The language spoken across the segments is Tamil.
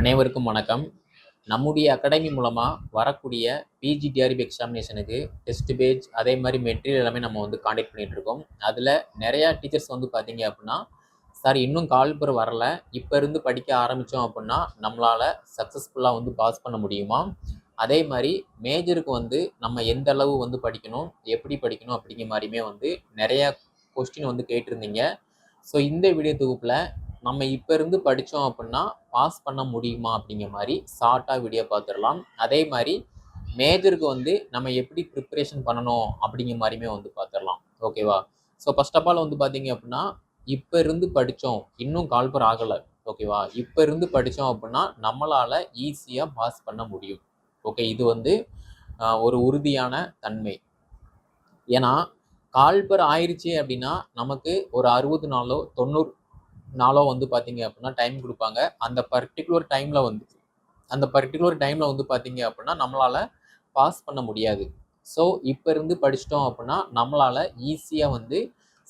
அனைவருக்கும் வணக்கம். நம்முடைய அகாடமி மூலமாக வரக்கூடிய பிஜி டிஆர்பி எக்ஸாமினேஷனுக்கு டெஸ்ட் பேஜ் அதே மாதிரி மெட்டீரியல் எல்லாமே நம்ம வந்து காண்டாக்ட் பண்ணிகிட்டு இருக்கோம். அதில் நிறையா டீச்சர்ஸ் வந்து பார்த்தீங்க அப்படின்னா சார் இன்னும் கால் பேர் வரல. இப்போ இருந்து படிக்க ஆரம்பித்தோம் அப்படின்னா நம்மளால் சக்ஸஸ்ஃபுல்லாக வந்து பாஸ் பண்ண முடியுமா? அதே மாதிரி மேஜருக்கு வந்து நம்ம எந்த அளவு வந்து படிக்கணும் எப்படி படிக்கணும் அப்படிங்கிற மாதிரியுமே வந்து நிறையா கொஸ்டின் வந்து கேட்டிருந்தீங்க. ஸோ இந்த வீடியோ தொகுப்பில் நம்ம இப்போ இருந்து படித்தோம் அப்படின்னா பாஸ் பண்ண முடியுமா அப்படிங்கிற மாதிரி ஷார்ட்டாக வீடியோ பார்த்துடலாம். அதே மாதிரி மேஜருக்கு வந்து நம்ம எப்படி ப்ரிப்பரேஷன் பண்ணணும் அப்படிங்கிற மாதிரியுமே வந்து பார்த்துடலாம். ஓகேவா ஸோ ஃபர்ஸ்ட் ஆஃப் ஆல் வந்து பார்த்தீங்க அப்படின்னா இப்போ இருந்து படித்தோம் இன்னும் கால்பர் ஆகலை. ஓகேவா இப்போ இருந்து படித்தோம் அப்படின்னா நம்மளால் ஈஸியாக பாஸ் பண்ண முடியும். ஓகே இது வந்து ஒரு உறுதியான தன்மை. ஏன்னா கால்பர் ஆயிடுச்சு அப்படின்னா நமக்கு ஒரு அறுபது நாளோ தொண்ணூறு நாளோ வந்து பார்த்தீங்க அப்படின்னா டைம் கொடுப்பாங்க. அந்த பர்டிகுலர் டைமில் வந்து அந்த பர்டிகுலர் டைமில் வந்து பார்த்தீங்க அப்படின்னா நம்மளால் பாஸ் பண்ண முடியாது. ஸோ இப்போ இருந்து படிச்சிட்டோம் அப்படின்னா நம்மளால் ஈஸியாக வந்து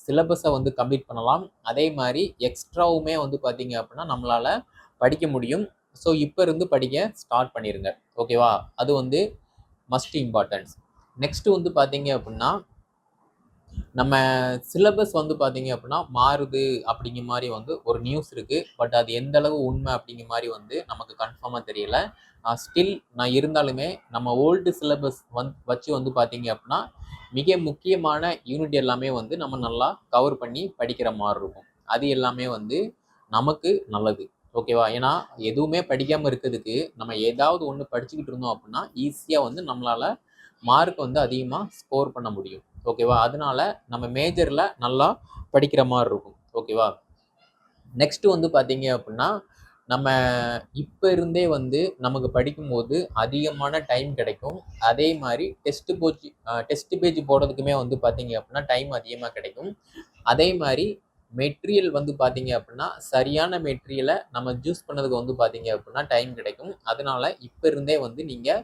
சிலபஸை வந்து கம்ப்ளீட் பண்ணலாம். அதே மாதிரி எக்ஸ்ட்ராவுமே வந்து பார்த்தீங்க அப்படின்னா நம்மளால் படிக்க முடியும். ஸோ இப்போ இருந்து படிக்க ஸ்டார்ட் பண்ணிடுங்க ஓகேவா அது வந்து மஸ்ட் இம்பார்ட்டன்ஸ் நெக்ஸ்ட்டு வந்து பார்த்தீங்க அப்படின்னா நம்ம சிலபஸ் வந்து பார்த்தீங்க அப்படின்னா மாறுது அப்படிங்கிற மாதிரி வந்து ஒரு நியூஸ் இருக்குது பட் அது எந்த அளவு உண்மை அப்படிங்கிற மாதிரி வந்து நமக்கு கன்ஃபார்மாக தெரியல. ஸ்டில் நான் இருந்தாலுமே நம்ம ஓல்டு சிலபஸ் வந் வச்சு வந்து பார்த்தீங்க அப்படின்னா மிக முக்கியமான யூனிட் எல்லாமே வந்து நம்ம நல்லா கவர் பண்ணி படிக்கிற மாதிரி இருக்கும். அது எல்லாமே வந்து நமக்கு நல்லது. ஓகேவா ஏன்னா எதுவுமே படிக்காமல் இருக்கிறதுக்கு நம்ம ஏதாவது ஒன்று படிச்சுக்கிட்டு இருந்தோம் அப்படின்னா ஈஸியாக வந்து நம்மளால் மார்க் வந்து அதிகமாக ஸ்கோர் பண்ண முடியும். ஓகேவா அதனால நம்ம மேஜரில் நல்லா படிக்கிற மாதிரி இருக்கும். ஓகேவா நெக்ஸ்ட் வந்து பார்த்தீங்க அப்படின்னா நம்ம இப்போ இருந்தே வந்து நமக்கு படிக்கும்போது அதிகமான டைம் கிடைக்கும். அதே மாதிரி டெஸ்ட் போச்சு டெஸ்ட் பேஜ் போடுறதுக்குமே வந்து பார்த்தீங்க அப்படின்னா டைம் அதிகமாக கிடைக்கும். அதே மாதிரி மெட்டீரியல் வந்து பார்த்தீங்க அப்படின்னா சரியான மெட்டீரியலை நம்ம சூஸ் பண்ணதுக்கு வந்து பார்த்தீங்க அப்படின்னா டைம் கிடைக்கும். அதனால இப்போ இருந்தே வந்து நீங்கள்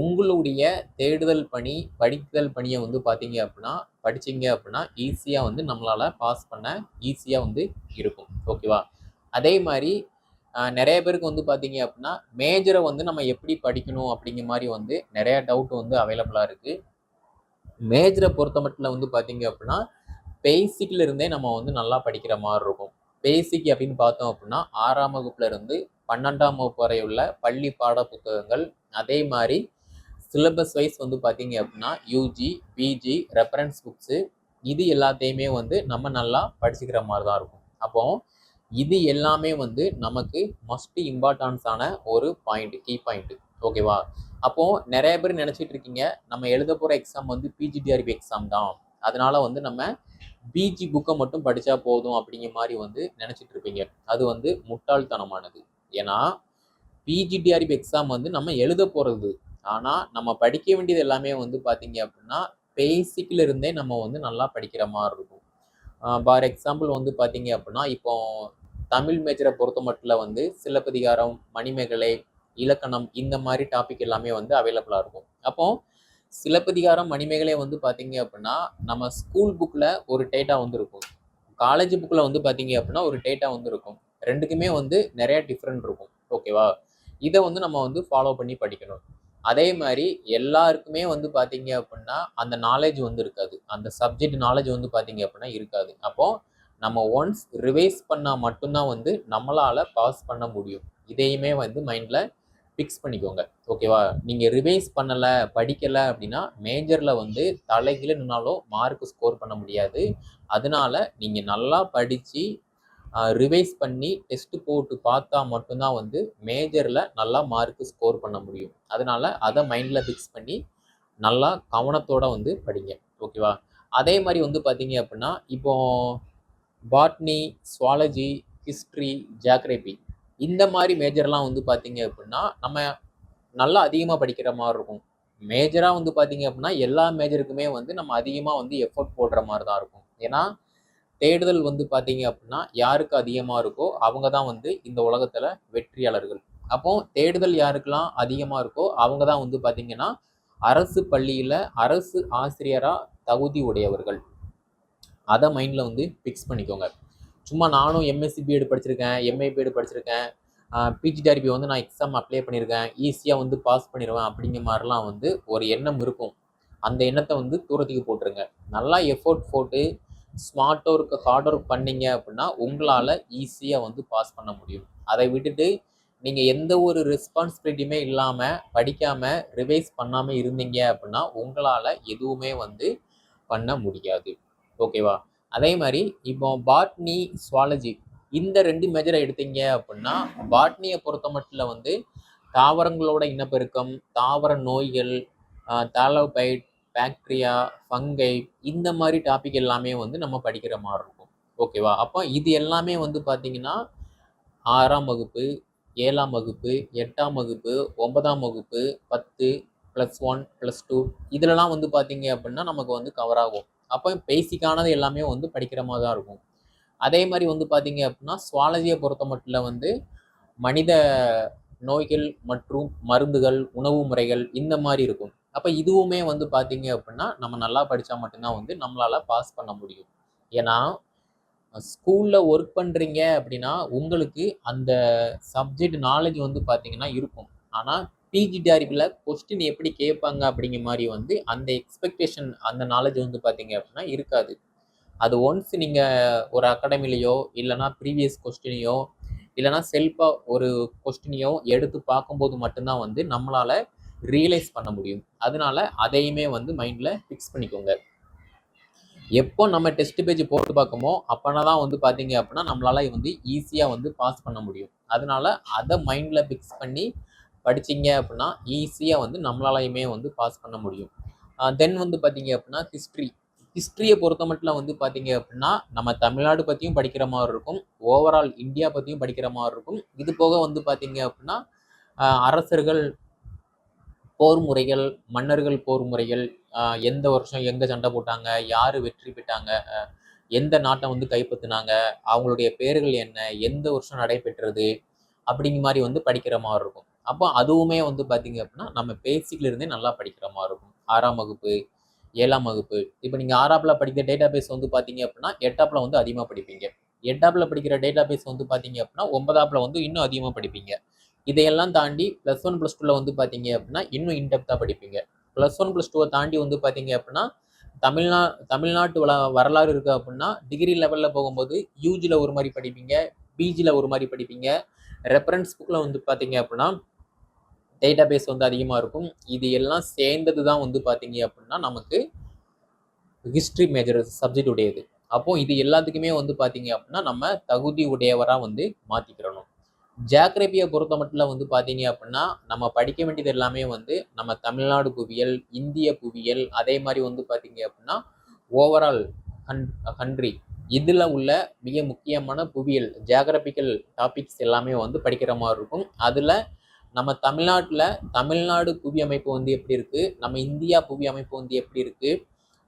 உங்களுடைய தேடுதல் பணி படித்தல் பணியை வந்து பார்த்தீங்க அப்படின்னா படிச்சீங்க அப்படின்னா ஈஸியாக வந்து நம்மளால் பாஸ் பண்ண ஈஸியாக வந்து இருக்கும். ஓகேவா அதே மாதிரி நிறைய பேருக்கு வந்து பார்த்தீங்க அப்படின்னா மேஜரை வந்து நம்ம எப்படி படிக்கணும் அப்படிங்கிற மாதிரி வந்து நிறைய டவுட் வந்து அவைலபிளாக இருக்குது மேஜரை பொறுத்த மட்டும் வந்து பார்த்தீங்க அப்படின்னா பேசிக்ல இருந்தே நம்ம வந்து நல்லா படிக்கிற மாதிரி இருக்கும். பேசிக் அப்படின்னு பார்த்தோம் அப்படின்னா ஆறாம் வகுப்புல இருந்து பன்னெண்டாம் வகுப்பு வரை உள்ள பள்ளி பாட புத்தகங்கள் அதே மாதிரி சிலபஸ் வைஸ் வந்து பார்த்தீங்க அப்படின்னா யூஜி பிஜி ரெஃபரன்ஸ் புக்ஸு இது எல்லாத்தையுமே வந்து நம்ம நல்லா படிச்சுக்கிற மாதிரி தான் இருக்கும். அப்போ இது எல்லாமே வந்து நமக்கு மஸ்ட் இம்பார்ட்டன்ஸான ஒரு பாயிண்ட் கீ பாயிண்ட் ஓகேவா அப்போ நிறைய பேர் நினச்சிட்டு இருக்கீங்க நம்ம எழுத போகிற எக்ஸாம் வந்து பிஜிடிஆர்பி எக்ஸாம் தான். அதனால வந்து நம்ம பிஜி புக்கை மட்டும் படித்தா போதும் அப்படிங்கிற மாதிரி வந்து நினச்சிட்டு இருப்பீங்க. அது வந்து முட்டாள்தனமானது. ஏன்னா பிஜிடிஆர்பி எக்ஸாம் வந்து நம்ம எழுத போகிறது ஆனால் நம்ம படிக்க வேண்டியது எல்லாமே வந்து பார்த்தீங்க அப்படின்னா பேசிக்கில் இருந்தே நம்ம வந்து நல்லா படிக்கிற மாதிரி இருக்கும். ஃபார் எக்ஸாம்பிள் வந்து பார்த்தீங்க அப்படின்னா இப்போ தமிழ் மேஜரை பொறுத்த மட்டும் வந்து சிலப்பதிகாரம் மணிமேகலை இலக்கணம் இந்த மாதிரி டாபிக் எல்லாமே வந்து அவைலபிளாக இருக்கும். அப்போ சிலப்பதிகாரம் மணிமேகலை வந்து பார்த்தீங்க அப்படின்னா நம்ம ஸ்கூல் புக்கில் ஒரு டேட்டா வந்து இருக்கும் காலேஜ் புக்கில் வந்து பார்த்தீங்க அப்படின்னா ஒரு டேட்டா வந்து இருக்கும் ரெண்டுக்குமே வந்து நிறைய டிஃப்ரெண்ட் இருக்கும். ஓகேவா இதை வந்து நம்ம வந்து ஃபாலோ பண்ணி படிக்கணும். அதே மாதிரி எல்லாருக்குமே வந்து பார்த்தீங்க அப்படின்னா அந்த நாலேஜ் வந்து இருக்காது அந்த சப்ஜெக்ட் நாலேஜ் வந்து பார்த்தீங்க அப்படின்னா இருக்காது. அப்போது நம்ம ஒன்ஸ் ரிவைஸ் பண்ணால் மட்டும்தான் வந்து நம்மளால் பாஸ் பண்ண முடியும். இதையுமே வந்து மைண்டில் ஃபிக்ஸ் பண்ணிக்கோங்க. ஓகேவா நீங்கள் ரிவைஸ் பண்ணலை படிக்கலை அப்படின்னா மேஜரில் வந்து தலைகீழ நின்னாலும் மார்க் ஸ்கோர் பண்ண முடியாது. அதனால நீங்கள் நல்லா படித்து ரிவைஸ் பண்ணி டெஸ்ட் போட்டு பார்த்தா மட்டும்தான் வந்து மேஜரில் நல்லா மார்க் ஸ்கோர் பண்ண முடியும். அதனால அதை மைண்டில் ஃபிக்ஸ் பண்ணி நல்லா கவனத்தோடு வந்து படிங்க. ஓகேவா அதே மாதிரி வந்து பார்த்தீங்க அப்படின்னா இப்போ பாட்னி சுவாலஜி ஹிஸ்ட்ரி ஜியாகிரபி இந்த மாதிரி மேஜர்லாம் வந்து பார்த்தீங்க அப்படின்னா நம்ம நல்லா அதிகமாக படிக்கிற மாதிரி இருக்கும். மேஜராக வந்து பார்த்தீங்க அப்படின்னா எல்லா மேஜருக்குமே வந்து நம்ம அதிகமாக வந்து எஃபோர்ட் போடுற மாதிரி தான் இருக்கும். ஏன்னா தேடுதல் வந்து பார்த்தீங்க அப்படின்னா யாருக்கு அதிகமாக இருக்கோ அவங்க தான் வந்து இந்த உலகத்தில் வெற்றியாளர்கள். அப்போ தேடுதல் யாருக்கெல்லாம் அதிகமாக இருக்கோ அவங்க தான் வந்து பார்த்தீங்கன்னா அரசு பள்ளியில் அரசு ஆசிரியராக தகுதி உடையவர்கள். அதை மைண்டில் வந்து ஃபிக்ஸ் பண்ணிக்கோங்க. சும்மா நானும் எம்எஸ்சி பிஎட் படிச்சிருக்கேன் எம்ஏ பிஎட் படிச்சிருக்கேன் பிஜிடிஆர்பி வந்து நான் எக்ஸாம் அப்ளை பண்ணியிருக்கேன் ஈஸியாக வந்து பாஸ் பண்ணிடுவேன் அப்படிங்கிற மாதிரிலாம் வந்து ஒரு எண்ணம் இருக்கும். அந்த எண்ணத்தை வந்து தூரத்துக்கு போட்டுருங்க. நல்லா எஃபோர்ட் போட்டு ஸ்மார்ட் ஒர்க் ஹார்ட் ஒர்க் பண்ணீங்க அப்படின்னா உங்களால் ஈஸியாக வந்து பாஸ் பண்ண முடியும். அதை விட்டுட்டு நீங்கள் எந்த ஒரு ரெஸ்பான்சிபிலிட்டியுமே இல்லாமல் படிக்காமல் ரிவைஸ் பண்ணாமல் இருந்தீங்க அப்படின்னா உங்களால் எதுவுமே வந்து பண்ண முடியாது. ஓகேவா அதே மாதிரி இப்போ பாட்னி சுவாலஜி இந்த ரெண்டு மேஜரை எடுத்தீங்க அப்படின்னா பாட்னியை பொறுத்த மட்டும் வந்து தாவரங்களோட இனப்பெருக்கம் தாவர நோய்கள் தாலோபைட் பாக்டீரியா ஃபங்கை இந்த மாதிரி டாபிக் எல்லாமே வந்து நம்ம படிக்கிற மாதிரி இருக்கும். ஓகேவா அப்போ இது எல்லாமே வந்து பார்த்தீங்கன்னா ஆறாம் வகுப்பு ஏழாம் வகுப்பு எட்டாம் வகுப்பு ஒன்பதாம் வகுப்பு பத்து ப்ளஸ் ஒன் ப்ளஸ் டூ இதிலலாம் வந்து பார்த்தீங்க அப்படின்னா நமக்கு வந்து கவர் ஆகும். அப்போ பேசிக்கானது எல்லாமே வந்து படிக்கிற மாதிரி தான் இருக்கும். அதே மாதிரி வந்து பார்த்தீங்க அப்படின்னா சுவாலஜியை பொறுத்த மட்டும் வந்து மனித நோய்கள் மற்றும் மருந்துகள் உணவு முறைகள் இந்த மாதிரி இருக்கும். அப்போ இதுவுமே வந்து பார்த்தீங்க அப்படின்னா நம்ம நல்லா படித்தா மட்டும்தான் வந்து நம்மளால் பாஸ் பண்ண முடியும். ஏன்னா ஸ்கூலில் ஒர்க் பண்ணுறீங்க அப்படின்னா உங்களுக்கு அந்த சப்ஜெக்ட் நாலேஜ் வந்து பார்த்தீங்கன்னா இருக்கும். ஆனால் பிஜி பிஜிடிஆர்பியில் கொஸ்டின் எப்படி கேட்பாங்க அப்படிங்கிற மாதிரி வந்து அந்த எக்ஸ்பெக்டேஷன் அந்த நாலேஜ் வந்து பார்த்தீங்க அப்படின்னா இருக்காது. அது ஒன்ஸ் நீங்கள் ஒரு அகாடமிலையோ இல்லைனா ப்ரீவியஸ் கொஸ்டினையோ இல்லைனா செல்ஃபாக ஒரு கொஸ்டினையோ எடுத்து பார்க்கும்போது மட்டும்தான் வந்து நம்மளால் ரியலைஸ் பண்ண முடியும். அதனால அதையுமே வந்து மைண்டில் ஃபிக்ஸ் பண்ணிக்கோங்க. எப்போ நம்ம டெஸ்ட் பேஜ் போட்டு பார்க்கமோ அப்போனா தான் வந்து பார்த்தீங்க அப்படின்னா நம்மளால வந்து ஈஸியாக வந்து பாஸ் பண்ண முடியும். அதனால அதை மைண்டில் ஃபிக்ஸ் பண்ணி படிச்சிங்க அப்படின்னா ஈஸியாக வந்து நம்மளாலையுமே வந்து பாஸ் பண்ண முடியும். தென் வந்து பார்த்தீங்க அப்படின்னா ஹிஸ்ட்ரி ஹிஸ்ட்ரியை பொறுத்த மட்டும் வந்து பார்த்தீங்க அப்படின்னா நம்ம தமிழ்நாடு பற்றியும் படிக்கிற மாதிரி இருக்கும். ஓவரால் இந்தியா பற்றியும் படிக்கிற மாதிரி இருக்கும். இது போக வந்து பார்த்தீங்க அப்படின்னா அரசர்கள் போர் முறைகள் மன்னர்கள் போர் முறைகள் எந்த வருஷம் எங்கே சண்டை போட்டாங்க யார் வெற்றி பெற்றாங்க எந்த நாட்டை வந்து கைப்பற்றினாங்க அவங்களுடைய பேர்கள் என்ன எந்த வருஷம் நடைபெற்றது அப்படிங்கிற மாதிரி வந்து படிக்கிற மாதிரி இருக்கும். அப்போ அதுவுமே வந்து பார்த்தீங்க அப்படின்னா நம்ம பேசிக்கில் இருந்தே நல்லா படிக்கிற மாதிரி இருக்கும். ஆறாம் வகுப்பு ஏழாம் வகுப்பு. இப்போ நீங்கள் ஆறாப்பில் படிக்கிற டேட்டா பேஸ் வந்து பார்த்தீங்க அப்படின்னா எட்டாப்பில் வந்து அதிகமாக படிப்பீங்க. எட்டாப்பில் படிக்கிற டேட்டா பேஸ் வந்து பார்த்தீங்க அப்படின்னா ஒன்பதாப்பில் வந்து இன்னும் அதிகமாக படிப்பீங்க. இதையெல்லாம் தாண்டி ப்ளஸ் ஒன் ப்ளஸ் டூவில் வந்து பார்த்தீங்க அப்படின்னா இன்னும் இன்டெப்த்தாக படிப்பீங்க. ப்ளஸ் ஒன் ப்ளஸ் டூவை தாண்டி வந்து பார்த்தீங்க அப்படின்னா தமிழ்நா தமிழ்நாட்டு வள வரலாறு இருக்குது அப்படின்னா டிகிரி லெவலில் போகும்போது யூஜியில் ஒரு மாதிரி படிப்பீங்க பிஜியில் ஒரு மாதிரி படிப்பீங்க. ரெஃபரன்ஸ் புக்கில் வந்து பார்த்தீங்க அப்படின்னா டேட்டா பேஸ் வந்து அதிகமாக இருக்கும். இது எல்லாம் சேர்ந்தது தான் வந்து பார்த்தீங்க அப்படின்னா நமக்கு ஹிஸ்ட்ரி மேஜர் சப்ஜெக்ட் உடையது. அப்போது இது எல்லாத்துக்குமே வந்து பார்த்தீங்க அப்படின்னா நம்ம தகுதி உடையவராக வந்து மாற்றிக்கிறணும் ஜாக்ரபியை பொறுத்த மட்டும் வந்து பார்த்தீங்க அப்படின்னா நம்ம படிக்க வேண்டியது எல்லாமே வந்து நம்ம தமிழ்நாடு புவியியல் இந்திய புவியியல் அதே மாதிரி வந்து பார்த்தீங்க அப்படின்னா ஓவரால் கன் கண்ட்ரி இதில் உள்ள மிக முக்கியமான புவியியல் ஜியாகிரபிக்கல் டாபிக்ஸ் எல்லாமே வந்து படிக்கிற மாதிரி இருக்கும். அதில் நம்ம தமிழ்நாட்டில் தமிழ்நாடு புவி அமைப்பு வந்து எப்படி இருக்குது நம்ம இந்தியா புவி அமைப்பு வந்து எப்படி இருக்குது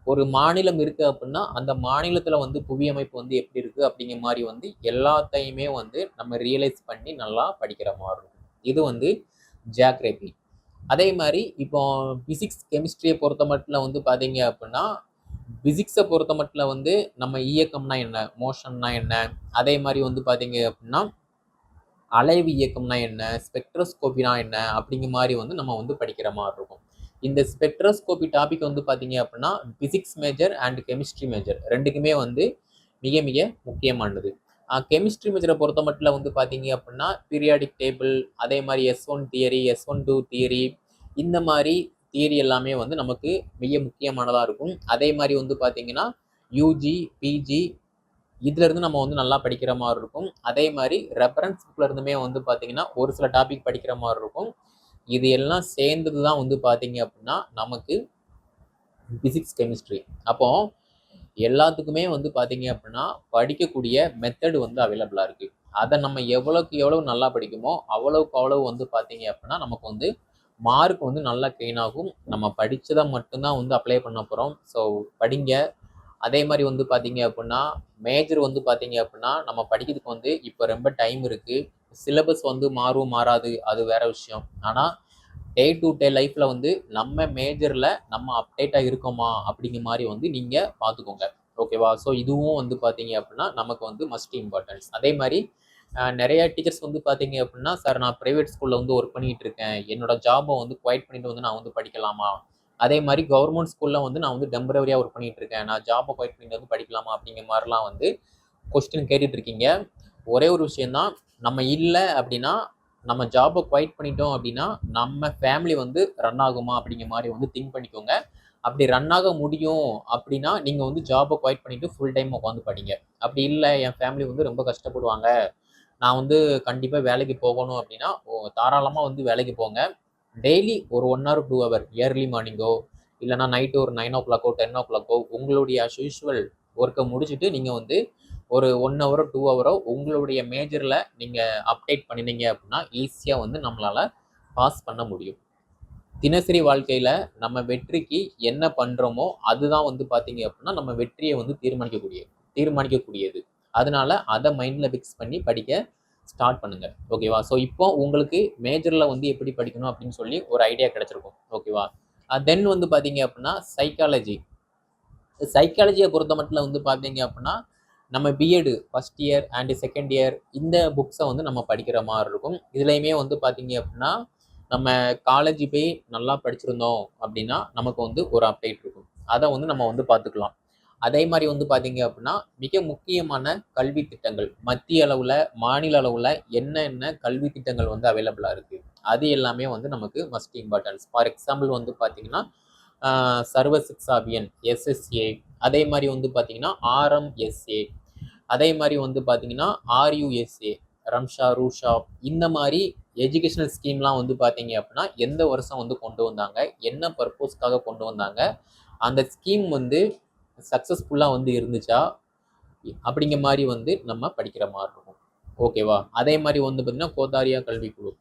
ஒரு மாநிலம் இருக்குது அப்படின்னா அந்த மாநிலத்தில் வந்து புவி அமைப்பு வந்து எப்படி இருக்குது அப்படிங்கிற மாதிரி வந்து எல்லாத்தையுமே வந்து நம்ம ரியலைஸ் பண்ணி நல்லா படிக்கிற மாதிரி இருக்கும். இது வந்து ஜியாகிரபி அதே மாதிரி இப்போ ஃபிசிக்ஸ் கெமிஸ்ட்ரியை பொறுத்த மட்டும் வந்து பார்த்தீங்க அப்படின்னா ஃபிசிக்ஸை பொறுத்த மட்டும் வந்து நம்ம இயக்கம்னா என்ன? மோஷன்னா என்ன? அதே மாதிரி வந்து பார்த்தீங்க அப்படின்னா அலைவு இயக்கம்னா என்ன? ஸ்பெக்ட்ரோஸ்கோப்பினா என்ன? அப்படிங்கிற மாதிரி வந்து நம்ம வந்து படிக்கிற மாதிரி இருக்கும். இந்த ஸ்பெக்ட்ரோஸ்கோபி டாபிக் வந்து பார்த்தீங்க அப்படின்னா physics major and chemistry major ரெண்டுக்குமே வந்து மிக மிக முக்கியமானது. கெமிஸ்ட்ரி மேஜரை பொறுத்த மட்டும் வந்து பார்த்தீங்க அப்படின்னா பீரியாடிக் டேபிள் அதே மாதிரி S one theory S one two theory இந்த மாதிரி தியரி எல்லாமே வந்து நமக்கு மிக முக்கியமானதாக இருக்கும். அதே மாதிரி வந்து பார்த்தீங்கன்னா யூஜி பிஜி இதுலேருந்து நம்ம வந்து நல்லா படிக்கிற மாதிரி இருக்கும். அதே மாதிரி ரெஃபரன்ஸ் புக்கில் இருந்துமே வந்து பார்த்தீங்கன்னா ஒரு சில டாபிக் படிக்கிற மாதிரி இருக்கும். இது எல்லாம் சேர்ந்தது தான் வந்து பார்த்தீங்க அப்படின்னா நமக்கு ஃபிசிக்ஸ் கெமிஸ்ட்ரி அப்போ எல்லாத்துக்குமே வந்து பார்த்தீங்க அப்படின்னா படிக்கக்கூடிய மெத்தடு வந்து அவைலபிளாக இருக்குது அதை நம்ம எவ்வளோக்கு எவ்வளோ நல்லா படிக்குமோ அவ்வளோக்கு அவ்வளோ வந்து பார்த்தீங்க அப்படின்னா நமக்கு வந்து மார்க் வந்து நல்லா கெயின் ஆகும். நம்ம படித்ததை மட்டும்தான் வந்து அப்ளை பண்ண போகிறோம் ஸோ படிங்க. அதே மாதிரி வந்து பார்த்தீங்க அப்படின்னா மேஜர் வந்து பார்த்தீங்க அப்படின்னா நம்ம படிக்கிறதுக்கு வந்து இப்போ ரொம்ப டைம் இருக்குது சிலபஸ் வந்து மாறும் மாறாது அது வேற விஷயம். ஆனால் டே டு டே லைஃப்பில் வந்து நம்ம மேஜரில் நம்ம அப்டேட்டாக இருக்கோமா அப்படிங்கிற மாதிரி வந்து நீங்கள் பார்த்துக்கோங்க. ஓகேவா ஸோ இதுவும் வந்து பார்த்தீங்க அப்படின்னா நமக்கு வந்து மஸ்ட் இம்பார்ட்டன்ஸ் அதே மாதிரி நிறைய டீச்சர்ஸ் வந்து பார்த்தீங்க அப்படின்னா சார் நான் ப்ரைவேட் ஸ்கூலில் வந்து ஒர்க் பண்ணிகிட்டு இருக்கேன். என்னோட ஜாபை வந்து குவைட் பண்ணிட்டு வந்து நான் வந்து படிக்கலாமா? அதே மாதிரி கவர்மெண்ட் ஸ்கூலில் வந்து நான் வந்து டெம்பரவரியாக ஒர்க் பண்ணிகிட்டு இருக்கேன். நான் ஜாபை குவைட் பண்ணிட்டு வந்து படிக்கலாமா அப்படிங்கிற மாதிரிலாம் வந்து கொஸ்டின் கேட்டுட்ருக்கீங்க ஒரே ஒரு விஷயம்தான் நம்ம இல்லை அப்படின்னா நம்ம ஜாபை குவைட் பண்ணிட்டோம் அப்படின்னா நம்ம ஃபேமிலி வந்து ரன் ஆகுமா அப்படிங்கிற மாதிரி வந்து திங்க் பண்ணிக்கோங்க. அப்படி ரன் ஆக முடியும் அப்படின்னா நீங்கள் வந்து ஜாபை குவைட் பண்ணிவிட்டு ஃபுல் டைம் உட்காந்து படிங்க. அப்படி இல்லை என் ஃபேமிலி வந்து ரொம்ப கஷ்டப்படுவாங்க. நான் வந்து கண்டிப்பாக வேலைக்கு போகணும் அப்படின்னா தாராளமாக வந்து வேலைக்கு போங்க. டெய்லி ஒரு one hour two hour early மார்னிங்கோ இல்லைனா நைட்டு ஒரு நைன் ஓ கிளாக்கோ டென் ஓ கிளாக்கோ உங்களுடைய அஸ் யூஷுவல் ஒர்க்கை முடிச்சுட்டு நீங்கள் வந்து ஒரு ஒன் ஹவரோ டூ ஹவரோ உங்களுடைய மேஜரில் நீங்கள் அப்டேட் பண்ணினீங்க அப்படின்னா ஈஸியாக வந்து நம்மளால் பாஸ் பண்ண முடியும். தினசரி வாழ்க்கையில் நம்ம வெற்றிக்கு என்ன பண்ணுறோமோ அதுதான் வந்து பார்த்தீங்க அப்படின்னா நம்ம வெற்றியை வந்து தீர்மானிக்கக்கூடிய தீர்மானிக்கக்கூடியது. அதனால அதை மைண்டில் ஃபிக்ஸ் பண்ணி படிக்க ஸ்டார்ட் பண்ணுங்கள் ஓகேவா ஸோ இப்போ உங்களுக்கு மேஜரில் வந்து எப்படி படிக்கணும் அப்படின்னு சொல்லி ஒரு ஐடியா கிடச்சிருக்கும். ஓகேவா தென் வந்து பார்த்தீங்க அப்படின்னா சைக்காலஜி சைக்காலஜியை பொறுத்த மட்டும் வந்து பார்த்தீங்க அப்படின்னா நம்ம BEd first year and second year இந்த புக்ஸை வந்து நம்ம படிக்கிற மாதிரி இருக்கும். இதுலையுமே வந்து பார்த்தீங்க அப்படின்னா நம்ம காலேஜ் போய் நல்லா படிச்சிருந்தோம் அப்படின்னா நமக்கு வந்து ஒரு அப்டேட் இருக்கும். அதை வந்து நம்ம வந்து பார்த்துக்கலாம் அதே மாதிரி வந்து பார்த்தீங்க அப்படின்னா மிக முக்கியமான கல்வி திட்டங்கள் மத்திய அளவில் மாநில அளவில் என்னென்ன கல்வி திட்டங்கள் வந்து அவைலபிளாக இருக்குது அது எல்லாமே வந்து நமக்கு மஸ்ட் இம்பார்ட்டன்ஸ் ஃபார் எக்ஸாம்பிள் வந்து பார்த்தீங்கன்னா சர்வ சிக்ஸாபியன் எஸ்எஸ்ஏ அதே மாதிரி வந்து பார்த்தீங்கன்னா ஆர்எம்எஸ்ஏ அதே மாதிரி வந்து பார்த்தீங்கன்னா ஆர்யூஎஸ்ஏ ரம்ஷா ரூஷா இந்த மாதிரி எஜுகேஷனல் ஸ்கீம்லாம் வந்து பார்த்தீங்க அப்படின்னா எந்த வருஷம் வந்து கொண்டு வந்தாங்க என்ன பர்பஸ்க்காக கொண்டு வந்தாங்க அந்த ஸ்கீம் வந்து சக்ஸஸ்ஃபுல்லாக வந்து இருந்துச்சா அப்படிங்கிற மாதிரி வந்து நம்ம படிக்கிற மாதிரி இருக்கும். ஓகேவா அதே மாதிரி வந்து பார்த்திங்கன்னா கோதாரியா கல்விக்குழு.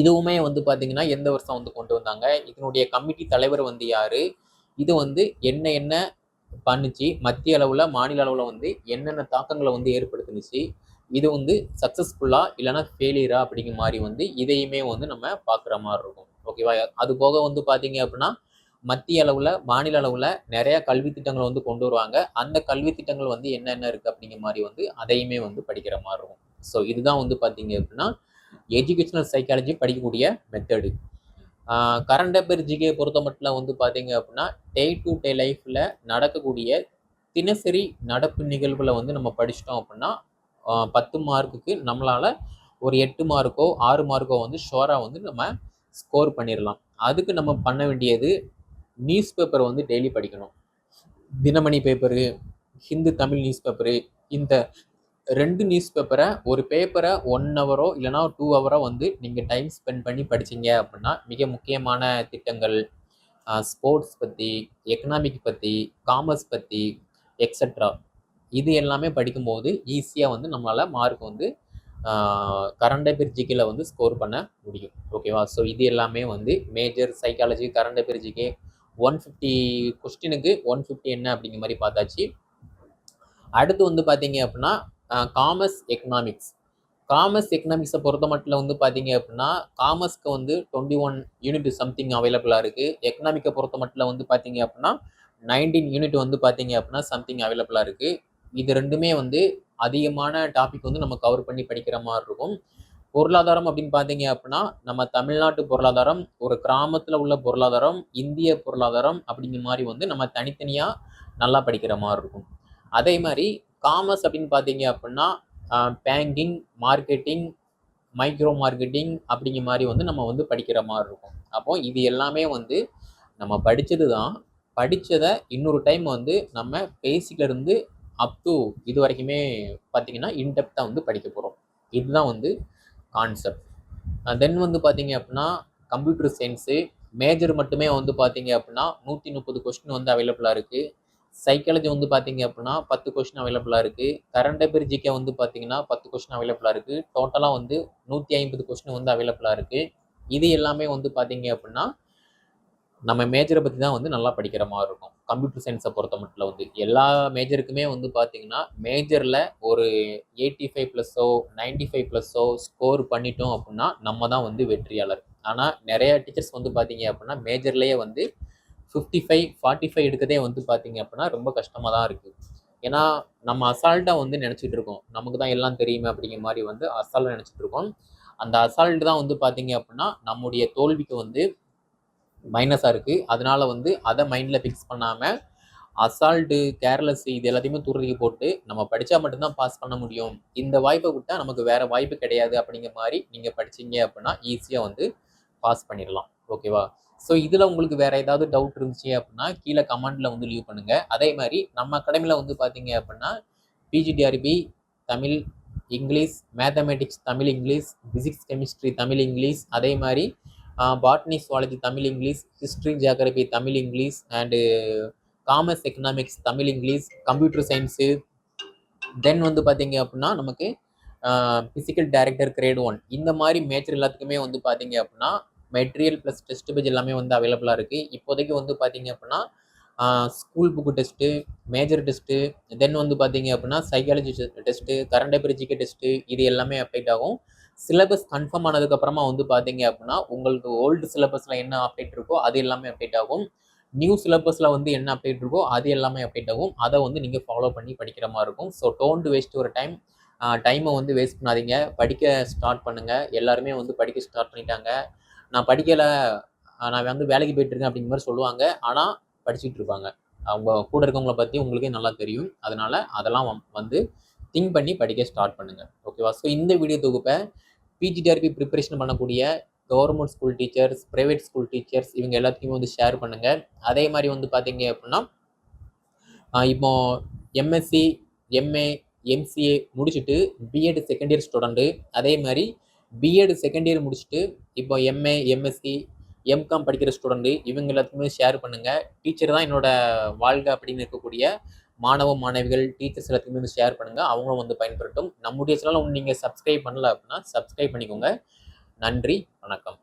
இதுவுமே வந்து பார்த்தீங்கன்னா எந்த வருஷம் வந்து கொண்டு வந்தாங்க? இதனுடைய கமிட்டி தலைவர் வந்து யாரு? இது வந்து என்ன என்ன பண்ணுச்சு? மத்திய அளவில் மாநில அளவில் வந்து என்னென்ன தாக்கங்களை வந்து ஏற்படுத்துனுச்சு? இது வந்து சக்ஸஸ்ஃபுல்லா இல்லைன்னா ஃபெயிலியரா அப்படிங்கிற மாதிரி வந்து இதையுமே வந்து நம்ம பார்க்குற மாதிரி இருக்கும். ஓகேவா அது போக வந்து பார்த்தீங்க அப்படின்னா மத்திய அளவில் மாநில அளவில் நிறைய கல்வி திட்டங்களை வந்து கொண்டு வருவாங்க. அந்த கல்வி திட்டங்கள் வந்து என்னென்ன இருக்குது அப்படிங்கிற மாதிரி வந்து அதையுமே வந்து படிக்கிற மாதிரி இருக்கும். ஸோ இதுதான் வந்து பார்த்தீங்க அப்படின்னா எஜுகேஷனல் சைக்காலஜி படிக்கக்கூடிய மெத்தடு கரண்ட் அஃபேர் ஜிகே பொறுத்த மட்டும் வந்து பார்த்தீங்க அப்படின்னா டே டு டே லைஃப்பில் நடக்கக்கூடிய தினசரி நடப்பு நிகழ்வில் வந்து நம்ம படிச்சிட்டோம் அப்படின்னா பத்து மார்க்குக்கு நம்மளால் ஒரு எட்டு மார்க்கோ ஆறு மார்க்கோ வந்து ஷோராக வந்து நம்ம ஸ்கோர் பண்ணிடலாம் அதுக்கு நம்ம பண்ண வேண்டியது நியூஸ் பேப்பர் வந்து டெய்லி படிக்கணும். Dinamani paper Hindu Tamil news paper இந்த ரெண்டு நியூஸ் பேப்பரை ஒரு பேப்பரை ஒன் ஹவரோ இல்லைனா டூ ஹவரோ வந்து நீங்கள் டைம் ஸ்பெண்ட் பண்ணி படிச்சீங்க அப்படின்னா மிக முக்கியமான திட்டங்கள். ஸ்போர்ட்ஸ் பற்றி எக்கனாமிக் பற்றி காமர்ஸ் பற்றி எக்ஸட்ரா இது எல்லாமே படிக்கும்போது ஈஸியாக வந்து நம்மளால் மார்க் வந்து கரண்ட் அஃபேர் ஜிகேல வந்து ஸ்கோர் பண்ண முடியும். ஓகேவா ஸோ இது எல்லாமே வந்து major psychology current affair GK one fifty கொஸ்டினுக்கு ஒன் ஃபிஃப்டி என்ன அப்படிங்கிற மாதிரி பார்த்தாச்சு. அடுத்து வந்து பார்த்தீங்க அப்படின்னா காமர்ஸ் எக்கனாமிக்ஸ் காமர்ஸ் எக்கனாமிக்ஸை பொறுத்த மட்டும் வந்து பார்த்தீங்க அப்படின்னா காமர்ஸ்க்கு வந்து டுவெண்ட்டி ஒன் யூனிட் சம்திங் அவைலபிளாக இருக்குது எக்கனாமிக்கை பொறுத்த மட்டும் வந்து பார்த்தீங்க அப்படின்னா நைன்டீன் யூனிட் வந்து பார்த்தீங்க அப்படின்னா சம்திங் அவைலபிளாக இருக்குது இது ரெண்டுமே வந்து அதிகமான டாபிக் வந்து நம்ம கவர் பண்ணி படிக்கிற மாதிரி இருக்கும். பொருளாதாரம் அப்படின்னு பார்த்தீங்க அப்படின்னா நம்ம தமிழ்நாட்டு பொருளாதாரம் ஒரு கிராமத்தில் உள்ள பொருளாதாரம் இந்திய பொருளாதாரம் அப்படிங்கிற மாதிரி வந்து நம்ம தனித்தனியாக நல்லா படிக்கிற மாதிரி இருக்கும். அதே மாதிரி காமர்ஸ் அப்படின்னு பார்த்தீங்க அப்படின்னா பேங்கிங் மார்க்கெட்டிங் மைக்ரோ மார்க்கெட்டிங் அப்படிங்கிற மாதிரி வந்து நம்ம வந்து படிக்கிற மாதிரி இருக்கும். அப்போ இது எல்லாமே வந்து நம்ம படித்தது தான் படித்ததை இன்னொரு டைம் வந்து நம்ம பேசிக்ல அப் டு இது வரைக்குமே பார்த்தீங்கன்னா இன்டெப்த்தாக வந்து படிக்க போகிறோம் இதுதான் வந்து கான்செப்ட் தென் வந்து பார்த்தீங்க அப்படின்னா கம்ப்யூட்டர் சயின்ஸு மேஜர் மட்டுமே வந்து பார்த்தீங்க அப்படின்னா நூற்றி முப்பது கொஸ்டின் வந்து அவைலபிளாக இருக்குது சைக்காலஜி வந்து பார்த்தீங்க அப்படின்னா பத்து கொஸ்டின் அவைலபிளாக இருக்குது கரண்ட் அஃபேர் ஜிகே வந்து பார்த்தீங்கன்னா பத்து கொஸ்டின் அவைலபிளாக இருக்குது டோட்டலாக வந்து நூற்றி ஐம்பது கொஸ்டின் வந்து அவைலபிளாக இருக்குது இது எல்லாமே வந்து பார்த்தீங்க அப்படின்னா நம்ம மேஜரை பற்றி தான் வந்து நல்லா படிக்கிற மாதிரி இருக்கும். கம்ப்யூட்டர் சயின்ஸை பொறுத்த மட்டும் வந்து. எல்லா மேஜருக்குமே வந்து பார்த்தீங்கன்னா மேஜரில் ஒரு எயிட்டி ஃபைவ் ப்ளஸ்ஸோ நைன்டி ஃபைவ் ப்ளஸ்ஸோ ஸ்கோர் பண்ணிட்டோம் அப்படின்னா நம்ம தான் வந்து வெற்றியாளர். ஆனால் நிறையா டீச்சர்ஸ் வந்து பார்த்தீங்க அப்படின்னா மேஜர்லேயே வந்து ஃபிஃப்டி ஃபைவ் ஃபார்ட்டி ஃபைவ் எடுக்கதே வந்து பார்த்தீங்க அப்படின்னா ரொம்ப கஷ்டமாக தான் இருக்குது ஏன்னா நம்ம அசால்ட்டாக வந்து நினச்சிட்டு இருக்கோம். நமக்கு தான் எல்லாம் தெரியுமே அப்படிங்கிற மாதிரி வந்து அசால்ட்டாக நினச்சிட்டு இருக்கோம். அந்த அசால்ட் தான் வந்து பார்த்தீங்க அப்படின்னா நம்முடைய தோல்விக்கு வந்து மைனஸாக இருக்குது அதனால வந்து அதை மைண்டில் ஃபிக்ஸ் பண்ணாமல் அசால்ட்டு கேர்லெஸ் இது எல்லாத்தையுமே தூரத்துக்கு போட்டு நம்ம படித்தா மட்டும்தான் பாஸ் பண்ண முடியும். இந்த வாய்ப்பை விட்டால் நமக்கு வேறு வாய்ப்பு கிடையாது அப்படிங்கிற மாதிரி நீங்கள் படிச்சீங்க அப்படின்னா ஈஸியாக வந்து பாஸ் பண்ணிடலாம். ஓகேவா ஸோ இதில் உங்களுக்கு வேறு ஏதாவது டவுட் இருந்துச்சு அப்படின்னா கீழே கமெண்ட்டில் வந்து லீவ் பண்ணுங்கள் அதே மாதிரி நம்ம அகாடமியில் வந்து பார்த்தீங்க அப்படின்னா PG TRB Tamil English mathematics Tamil English physics chemistry Tamil English அதே மாதிரி botany zoology Tamil English history geography Tamil English and commerce economics Tamil English computer science then வந்து பார்த்தீங்க அப்படின்னா நமக்கு ஃபிசிக்கல் டைரக்டர் கிரேட் ஒன் இந்த மாதிரி மேஜர் எல்லாத்துக்குமே வந்து பார்த்தீங்க அப்படின்னா மெட்டீரியல் ப்ளஸ் டெஸ்ட் பேஜ் எல்லாமே வந்து அவைலபிளாக இருக்குது இப்போதைக்கு வந்து பார்த்தீங்க அப்படின்னா school book test major test then வந்து பார்த்தீங்க அப்படின்னா psychology test current affair GK test இது எல்லாமே அப்டேட் ஆகும். சிலபஸ் கன்ஃபார்ம் ஆனதுக்கப்புறமா வந்து பார்த்தீங்க அப்படின்னா உங்களுக்கு ஓல்டு சிலபஸில் என்ன அப்டேட் இருக்கோ அது எல்லாமே அப்டேட் ஆகும். நியூ சிலபஸில் வந்து என்ன அப்டேட் இருக்கோ அது எல்லாமே அப்டேட் ஆகும். அதை வந்து நீங்கள் ஃபாலோ பண்ணி படிக்கிற மாதிரி இருக்கும். ஸோ டோன்ட் வேஸ்ட் ஒரு டைம் டைமை வந்து வேஸ்ட் பண்ணாதீங்க. படிக்க ஸ்டார்ட் பண்ணுங்கள் எல்லாருமே வந்து படிக்க ஸ்டார்ட் பண்ணிட்டாங்க. நான் படிக்கலை நான் வந்து வேலைக்கு போயிட்டுருக்கேன் அப்படிங்கிற மாதிரி சொல்லுவாங்க. ஆனால் படிச்சுட்டு இருப்பாங்க அவங்க கூட இருக்கவங்கள பற்றி உங்களுக்கே நல்லா தெரியும். அதனால் அதெல்லாம் வந்து திங்க் பண்ணி படிக்க ஸ்டார்ட் பண்ணுங்கள் ஓகேவா? ஸோ இந்த வீடியோ தொகுப்பை பிஜிடிஆர்பி ப்ரிப்பரேஷன் பண்ணக்கூடிய government school teachers private school teachers இவங்க எல்லாத்தையுமே வந்து ஷேர் பண்ணுங்கள் அதே மாதிரி வந்து பார்த்தீங்க அப்படின்னா இப்போ எம்எஸ்சி எம்ஏ எம்சிஏ முடிச்சுட்டு பிஎட் செகண்ட் இயர் ஸ்டூடெண்ட்டு அதே மாதிரி பிஎட் செகண்ட் இயர் முடிச்சுட்டு இப்போ எம்ஏ எம்எஸ்சி எம்காம் படிக்கிற ஸ்டூடெண்ட்டு இவங்க எல்லாத்துக்குமே ஷேர் பண்ணுங்கள் டீச்சர் தான் என்னோட வாழ்க்கை அப்படின்னு இருக்கக்கூடிய மாணவ மாணவிகள் டீச்சர்ஸ் எல்லாத்துக்குமே வந்து ஷேர் பண்ணுங்கள் அவங்களும் வந்து பயன்படுத்தும் நம்முடைய சேனல் நீங்கள் சப்ஸ்கிரைப் பண்ணல அப்படின்னா சப்ஸ்கிரைப் பண்ணிக்கோங்க. நன்றி வணக்கம்.